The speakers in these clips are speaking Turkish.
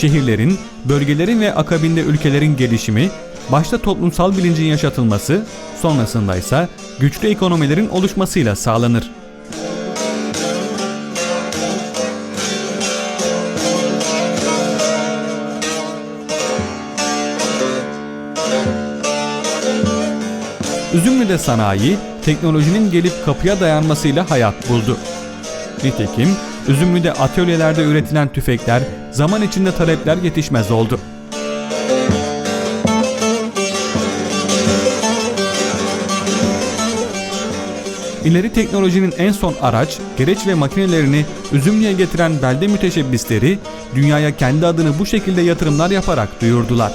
şehirlerin, bölgelerin ve akabinde ülkelerin gelişimi, başta toplumsal bilincin yaşatılması, sonrasında ise güçlü ekonomilerin oluşmasıyla sağlanır. Üzümlü'de sanayi, teknolojinin gelip kapıya dayanmasıyla hayat buldu. Nitekim Üzümlü'de atölyelerde üretilen tüfekler zaman içinde talepler yetişmez oldu. İleri teknolojinin en son araç, gereç ve makinelerini Üzümlü'ye getiren belde müteşebbisleri dünyaya kendi adını bu şekilde yatırımlar yaparak duyurdular.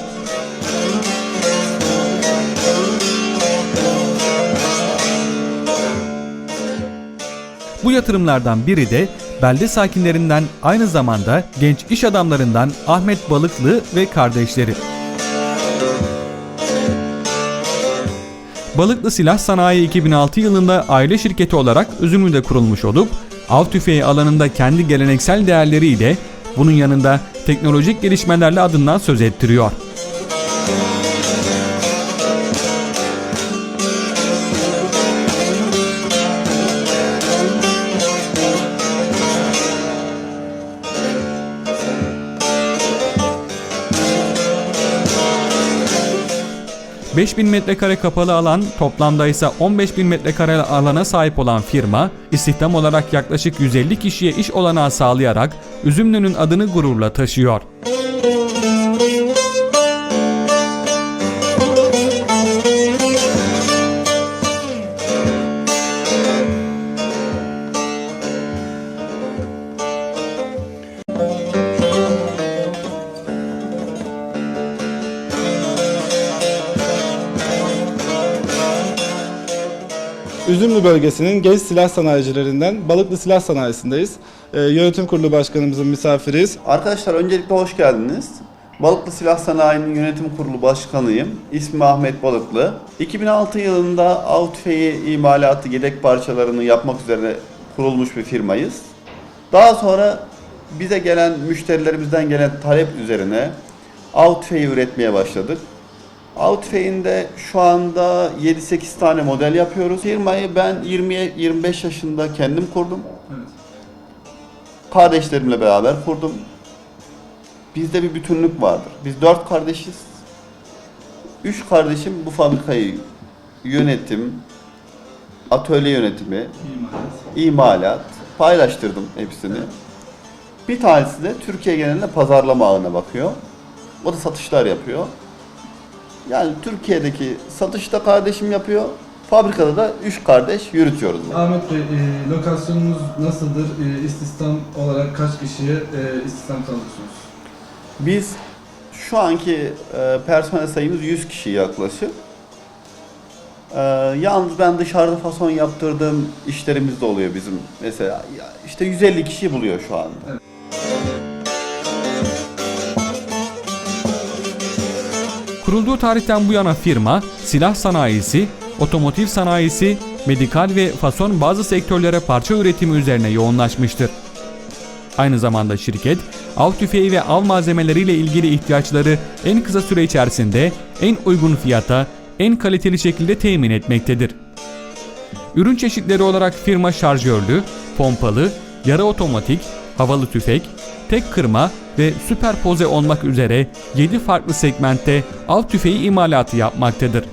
Bu yatırımlardan biri de belde sakinlerinden aynı zamanda genç iş adamlarından Ahmet Balıklı ve kardeşleri. Balıklı Silah Sanayi 2006 yılında aile şirketi olarak Üzümlü'de kurulmuş olup av tüfeği alanında kendi geleneksel değerleriyle bunun yanında teknolojik gelişmelerle adından söz ettiriyor. ...5000 metrekare kapalı alan, toplamda ise 15.000 metrekare alana sahip olan firma, istihdam olarak yaklaşık 150 kişiye iş olanağı sağlayarak Üzümlü'nün adını gururla taşıyor. Bölgesinin genç silah sanayicilerinden Balıklı Silah Sanayisi'ndeyiz. Ee, yönetim kurulu başkanımızın misafiriyiz. Arkadaşlar öncelikle hoş geldiniz. Balıklı Silah Sanayi'nin yönetim kurulu başkanıyım. İsmim Ahmet Balıklı. 2006 yılında av tüfeği imalatı yedek parçalarını yapmak üzere kurulmuş bir firmayız. Daha sonra bize gelen müşterilerimizden gelen talep üzerine av tüfeği üretmeye başladık. Av tüfeğinde şu anda 7-8 tane model yapıyoruz. Firmayı ben 20-25 yaşında kendim kurdum. Kardeşlerimle beraber kurdum. Bizde bir bütünlük vardır. Biz dört kardeşiz. Üç kardeşim bu fabrikayı yönetim, atölye yönetimi, imalat paylaştırdım hepsini. Bir tanesi de Türkiye genelinde pazarlama ağına bakıyor. O da satışlar yapıyor. Yani Türkiye'deki satışta kardeşim yapıyor. Fabrikada da üç kardeş yürütüyoruz. Ahmet Bey, e, lokasyonunuz nasıldır? E, istihdam olarak kaç kişiye e, istihdam sağlıyorsunuz? Biz şu anki e, personel sayımız 100 kişi yaklaşık. E, yalnız ben dışarıda fason yaptırdığım işlerimiz de oluyor bizim. Mesela ya işte 150 kişi buluyor şu anda. Evet. Kurulduğu tarihten bu yana firma, silah sanayisi, otomotiv sanayisi, medikal ve fason bazı sektörlere parça üretimi üzerine yoğunlaşmıştır. Aynı zamanda şirket, av tüfeği ve av malzemeleriyle ilgili ihtiyaçları en kısa süre içerisinde en uygun fiyata, en kaliteli şekilde temin etmektedir. Ürün çeşitleri olarak firma şarjörlü, pompalı, yarı otomatik, havalı tüfek, tek kırma ve süperpoze olmak üzere 7 farklı segmentte av tüfeği imalatı yapmaktadır.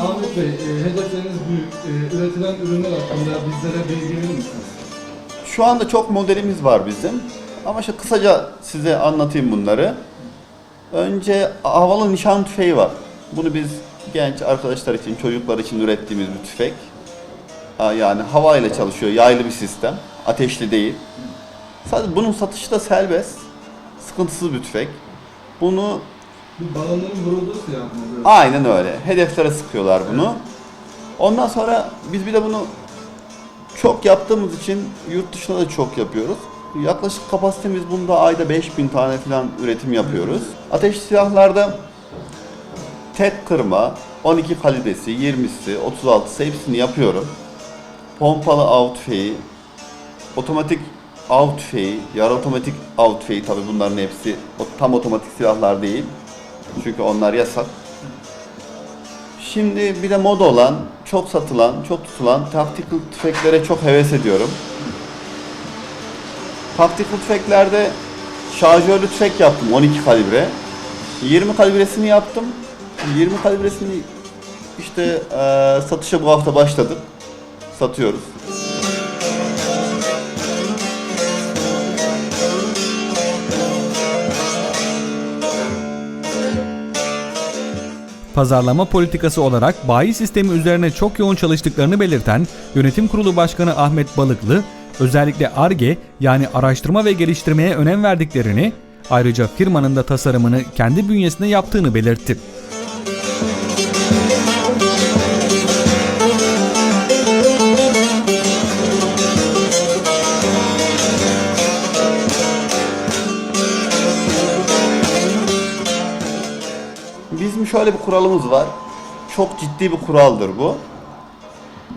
Ahmet Bey, e, hedefleriniz büyük. E, üretilen ürünler hakkında bizlere bilgi verir misiniz? Şu anda çok modelimiz var bizim. Ama işte kısaca size anlatayım bunları. Önce havalı nişan tüfeği var. Bunu biz genç arkadaşlar için, çocuklar için ürettiğimiz bir tüfek. Ha, Yani hava ile çalışıyor, yaylı bir sistem. Ateşli değil. Sadece bunun satışı da serbest. Sıkıntısız bir tüfek. Bunu Bu balonların vurulduğu silah mı? Böyle? Aynen öyle. Hedeflere sıkıyorlar bunu. Ondan sonra biz bir de bunu çok yaptığımız için yurt dışında da çok yapıyoruz. Yaklaşık kapasitemiz bunda ayda 5000 tane falan üretim yapıyoruz. Ateş silahlarda tek kırma, 12 kalibresi, 20'si, 36'sı hepsini yapıyorum. Pompalı av tüfeği, otomatik av tüfeği, yarı otomatik av tüfeği tabi bunların hepsi tam otomatik silahlar değil. Çünkü onlar yasak. Şimdi bir de moda olan, çok satılan, çok tutulan tactical tüfeklere çok heves ediyorum. Tactical tüfeklerde şarjörlü tüfek yaptım 12 kalibre. 20 kalibresini yaptım. 20 kalibresini işte eee, satışa bu hafta başladık. Satıyoruz. Pazarlama politikası olarak bayi sistemi üzerine çok yoğun çalıştıklarını belirten Yönetim Kurulu Başkanı Ahmet Balıklı, özellikle ARGE yani araştırma ve geliştirmeye önem verdiklerini, ayrıca firmanın da tasarımını kendi bünyesinde yaptığını belirtti. Şöyle bir kuralımız var. Çok ciddi bir kuraldır bu.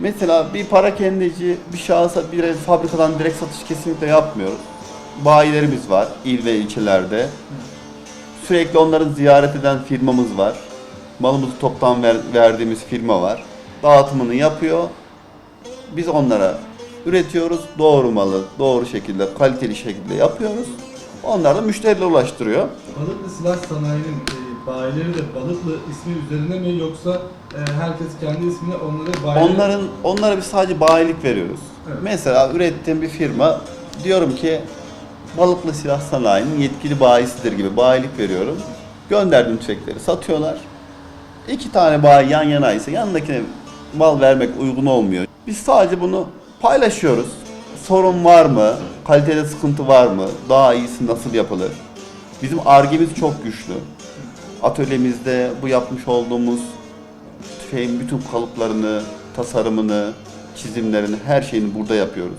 Mesela bir para kendici bir şahısa bir fabrikadan direkt satış kesinlikle yapmıyoruz. Bayilerimiz var il ve ilçelerde. Sürekli onların ziyaret eden firmamız var. Malımızı toptan ver- verdiğimiz firma var. Dağıtımını yapıyor. Biz onlara üretiyoruz. Doğru malı, doğru şekilde, kaliteli şekilde yapıyoruz. Onlar da müşterilere ulaştırıyor. Balıklı Silah Sanayi'nin e, bayileri de Balıklı ismi üzerine mi yoksa e, herkes kendi ismini onlara bayi... Onların onlara biz sadece bayilik veriyoruz. Evet. Mesela ürettiğim bir firma diyorum ki Balıklı Silah Sanayi'nin yetkili bayisidir gibi bayilik veriyorum. Gönderdim tüfekleri satıyorlar. İki tane bayi yan yana ise yanındakine mal vermek uygun olmuyor. Biz sadece bunu paylaşıyoruz. Sorun var mı? Kalitede sıkıntı var mı? Daha iyisi nasıl yapılır? Bizim argemiz çok güçlü. Atölyemizde bu yapmış olduğumuz tüfeğin bütün kalıplarını, tasarımını, çizimlerini, her şeyini burada yapıyoruz.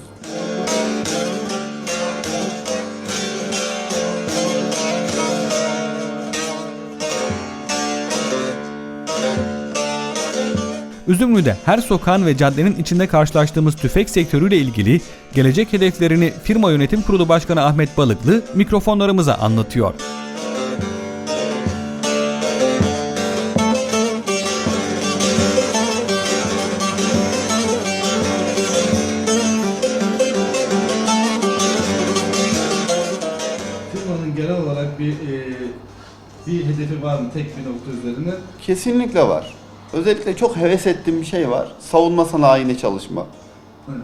Üzümlü'de her sokağın ve caddenin içinde karşılaştığımız tüfek sektörüyle ilgili gelecek hedeflerini firma yönetim kurulu başkanı Ahmet Balıklı mikrofonlarımıza anlatıyor. Kesinlikle var. Özellikle çok heves ettiğim bir şey var. Savunma sanayine çalışmak. Evet.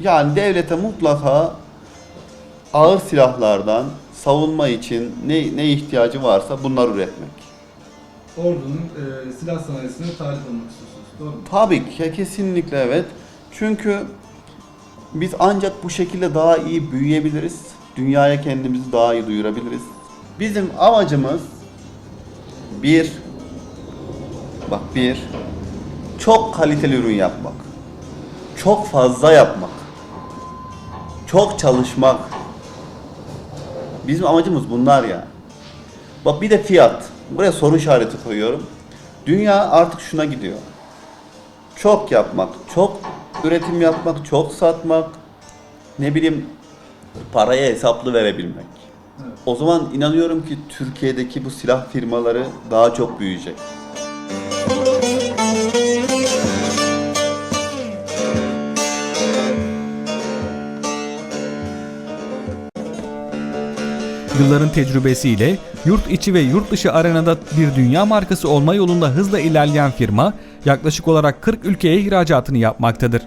Yani devlete mutlaka ağır silahlardan savunma için ne, ne ihtiyacı varsa bunları üretmek. Ordu'nun e, silah sanayisine talip olmak istiyorsunuz. Doğru mu? Tabii ki kesinlikle evet. Çünkü biz ancak bu şekilde daha iyi büyüyebiliriz. Dünyaya kendimizi daha iyi duyurabiliriz. Bizim amacımız bir bak bir çok kaliteli ürün yapmak. Çok fazla yapmak. Çok çalışmak. Bizim amacımız bunlar ya. Bak bir de fiyat. Buraya soru işareti koyuyorum. Dünya artık şuna gidiyor çok yapmak, çok üretim yapmak, çok satmak, ne bileyim paraya hesaplı verebilmek. O zaman inanıyorum ki Türkiye'deki bu silah firmaları daha çok büyüyecek. Yılların tecrübesiyle yurt içi ve yurt dışı arenada bir dünya markası olma yolunda hızla ilerleyen firma yaklaşık olarak 40 ülkeye ihracatını yapmaktadır.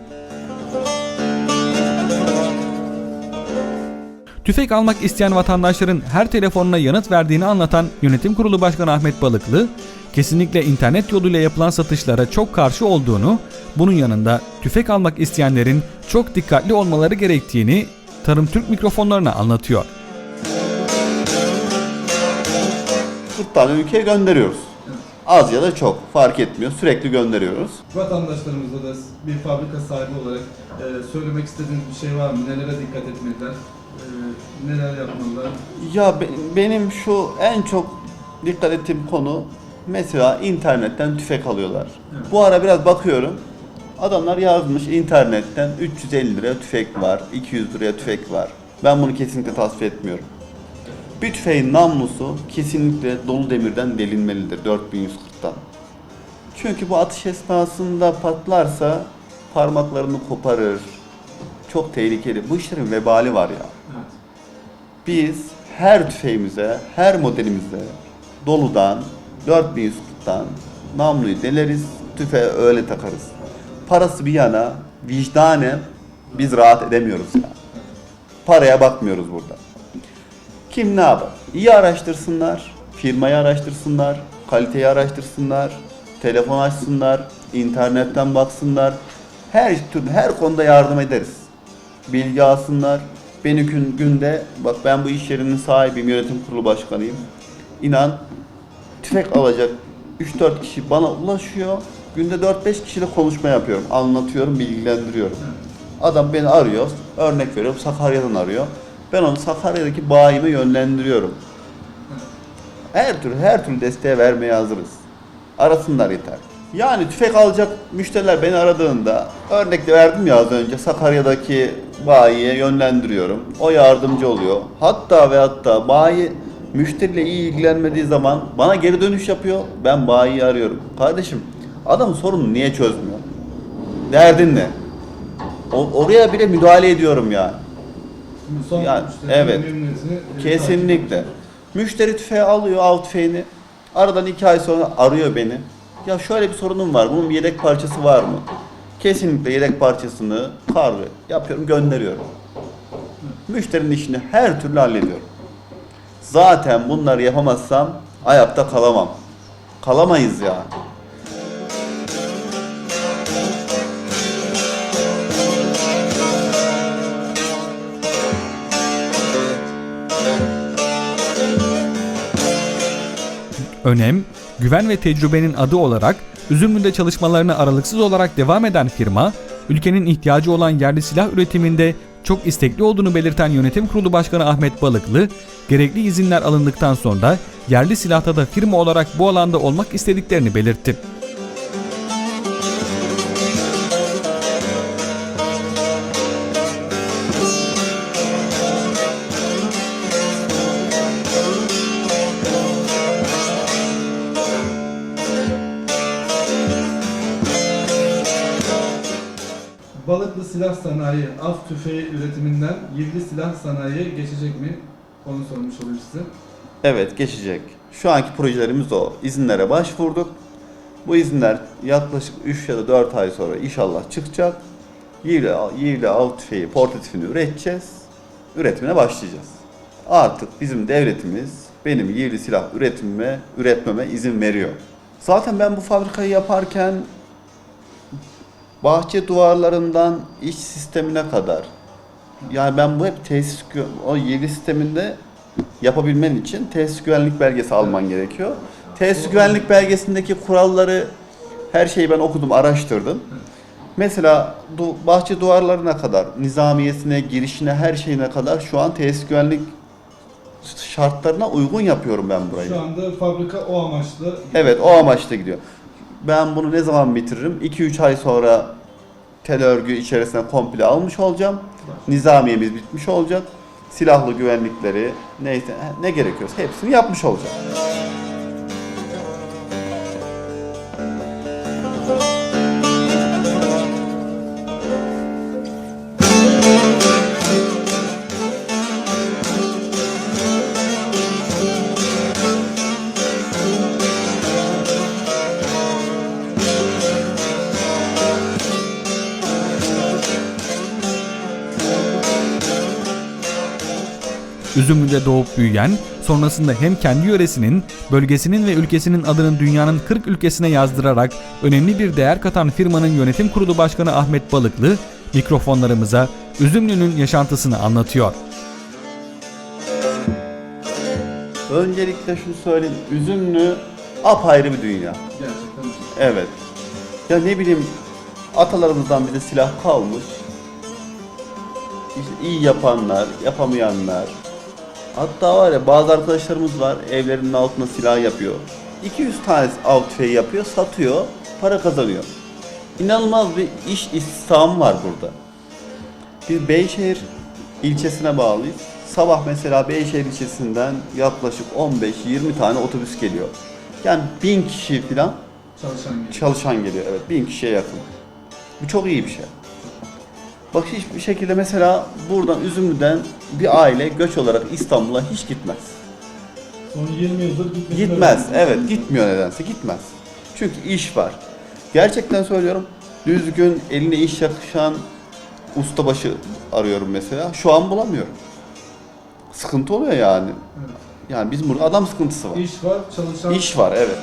Tüfek almak isteyen vatandaşların her telefonuna yanıt verdiğini anlatan Yönetim Kurulu Başkanı Ahmet Balıklı, kesinlikle internet yoluyla yapılan satışlara çok karşı olduğunu, bunun yanında tüfek almak isteyenlerin çok dikkatli olmaları gerektiğini Tarım Türk mikrofonlarına anlatıyor. 40 tane ülkeye gönderiyoruz. Az ya da çok fark etmiyor. Sürekli gönderiyoruz. Vatandaşlarımıza da bir fabrika sahibi olarak e, söylemek istediğiniz bir şey var mı? Nelere dikkat etmeliler? E, neler yapmalılar? Ya be- benim şu en çok dikkat ettiğim konu mesela internetten tüfek alıyorlar. Evet. Bu ara biraz bakıyorum. Adamlar yazmış internetten 350 liraya tüfek var, 200 liraya tüfek var. Ben bunu kesinlikle tasvip etmiyorum. Bir tüfeğin namlusu kesinlikle dolu demirden delinmelidir 4140'tan. Çünkü bu atış esnasında patlarsa parmaklarını koparır. Çok tehlikeli. Bu işlerin vebali var ya. Biz her tüfeğimize, her modelimize doludan, 4140'tan namluyu deleriz, tüfeğe öyle takarız. Parası bir yana, vicdanen biz rahat edemiyoruz yani. Paraya bakmıyoruz burada. Kim ne yapar? İyi araştırsınlar, firmayı araştırsınlar, kaliteyi araştırsınlar, telefon açsınlar, internetten baksınlar. Her türlü her konuda yardım ederiz. Bilgi alsınlar. Beni gün, günde bak ben bu iş yerinin sahibiyim, yönetim kurulu başkanıyım. İnan tüfek alacak 3-4 kişi bana ulaşıyor. Günde 4-5 kişiyle konuşma yapıyorum. Anlatıyorum, bilgilendiriyorum. Adam beni arıyor. Örnek veriyorum Sakarya'dan arıyor. Ben onu Sakarya'daki bayime yönlendiriyorum. Her türlü her türlü desteğe vermeye hazırız. Arasınlar yeter. Yani tüfek alacak müşteriler beni aradığında örnek de verdim ya az önce Sakarya'daki bayiye yönlendiriyorum. O yardımcı oluyor. Hatta ve hatta bayi müşteriyle iyi ilgilenmediği zaman bana geri dönüş yapıyor. Ben bayiyi arıyorum. Kardeşim adamın sorununu niye çözmüyor? Derdin ne? O- oraya bile müdahale ediyorum yani. Son Yani, müşterinin evet. e, Kesinlikle. Müşteri tüfeği alıyor, av tüfeğini. Aradan iki ay sonra arıyor beni. Ya şöyle bir sorunum var, bunun bir yedek parçası var mı? Kesinlikle yedek parçasını kargo yapıyorum, gönderiyorum. Müşterinin işini her türlü hallediyorum. Zaten bunları yapamazsam ayakta kalamam. Kalamayız ya. Önem, güven ve tecrübenin adı olarak Üzümlü'de çalışmalarına aralıksız olarak devam eden firma, ülkenin ihtiyacı olan yerli silah üretiminde çok istekli olduğunu belirten Yönetim Kurulu Başkanı Ahmet Balıklı, gerekli izinler alındıktan sonra yerli silahta da firma olarak bu alanda olmak istediklerini belirtti. Silah sanayi, av tüfeği üretiminden yerli silah sanayiye geçecek mi? Onu sormuş olayım size. Evet geçecek. Şu anki projelerimiz o. İzinlere başvurduk. Bu izinler yaklaşık 3 ya da 4 ay sonra inşallah çıkacak. Yivli, Yivli av tüfeği portatifini üreteceğiz. Üretimine başlayacağız. Artık bizim devletimiz benim Yivli silah üretimime, üretmeme izin veriyor. Zaten ben bu fabrikayı yaparken bahçe duvarlarından iç sistemine kadar yani ben bu hep tesis o Yivli sisteminde yapabilmen için tesis güvenlik belgesi alman gerekiyor. Tesis güvenlik belgesindeki kuralları her şeyi ben okudum, araştırdım. Mesela du- bahçe duvarlarına kadar, nizamiyesine, girişine, her şeyine kadar şu an tesis güvenlik şartlarına uygun yapıyorum ben burayı. Şu anda fabrika o amaçla Evet, o amaçla gidiyor. Ben bunu ne zaman bitiririm? 2-3 ay sonra tel örgü içerisine komple almış olacağım. Nizamiyemiz bitmiş olacak. Silahlı güvenlikleri, neyse ne gerekiyorsa hepsini yapmış olacağım. Üzümlü'de doğup büyüyen, sonrasında hem kendi yöresinin, bölgesinin ve ülkesinin adının dünyanın 40 ülkesine yazdırarak önemli bir değer katan firmanın yönetim kurulu başkanı Ahmet Balıklı, mikrofonlarımıza Üzümlü'nün yaşantısını anlatıyor. Öncelikle şunu söyleyeyim. Üzümlü apayrı bir dünya. gerçekten Evet. Ya ne bileyim atalarımızdan bize silah kalmış. İşte iyi yapanlar, yapamayanlar. Hatta var ya bazı arkadaşlarımız var evlerinin altına silah yapıyor. 200 tane av tüfeği yapıyor, satıyor, para kazanıyor. İnanılmaz bir iş istihdamı var burada. Biz Beyşehir ilçesine bağlıyız. Sabah mesela Beyşehir ilçesinden yaklaşık 15-20 tane otobüs geliyor. Yani bin kişi falan Çalışan gibi. çalışan geliyor. Evet, bin kişiye yakın. Bu çok iyi bir şey. Bak hiçbir şekilde mesela buradan Üzümlü'den bir aile göç olarak İstanbul'a hiç gitmez. Son 20 yıldır Gitmez. Evet, gitmiyor nedense. Gitmez. Çünkü iş var. Gerçekten söylüyorum. Düzgün, eline iş yakışan ustabaşı arıyorum mesela. Şu an bulamıyorum. Sıkıntı oluyor yani. Evet. Yani bizim burada adam sıkıntısı var. İş var, çalışan İş var, evet.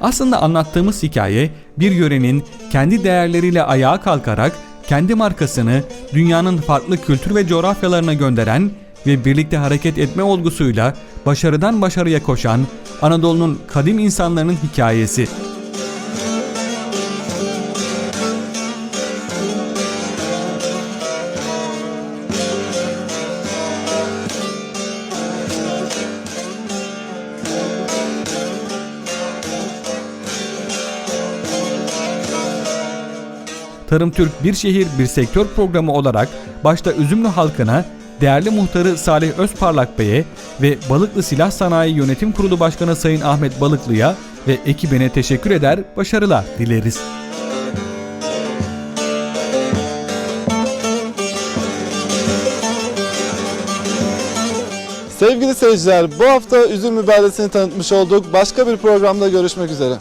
Aslında anlattığımız hikaye bir yörenin kendi değerleriyle ayağa kalkarak kendi markasını dünyanın farklı kültür ve coğrafyalarına gönderen ve birlikte hareket etme olgusuyla başarıdan başarıya koşan Anadolu'nun kadim insanlarının hikayesi. Tarım Türk Bir Şehir Bir Sektör programı olarak başta Üzümlü halkına, değerli muhtarı Salih Özparlak Bey'e ve Balıklı Silah Sanayi Yönetim Kurulu Başkanı Sayın Ahmet Balıklı'ya ve ekibine teşekkür eder, başarılar dileriz. Sevgili seyirciler bu hafta üzüm mübalesini tanıtmış olduk. Başka bir programda görüşmek üzere.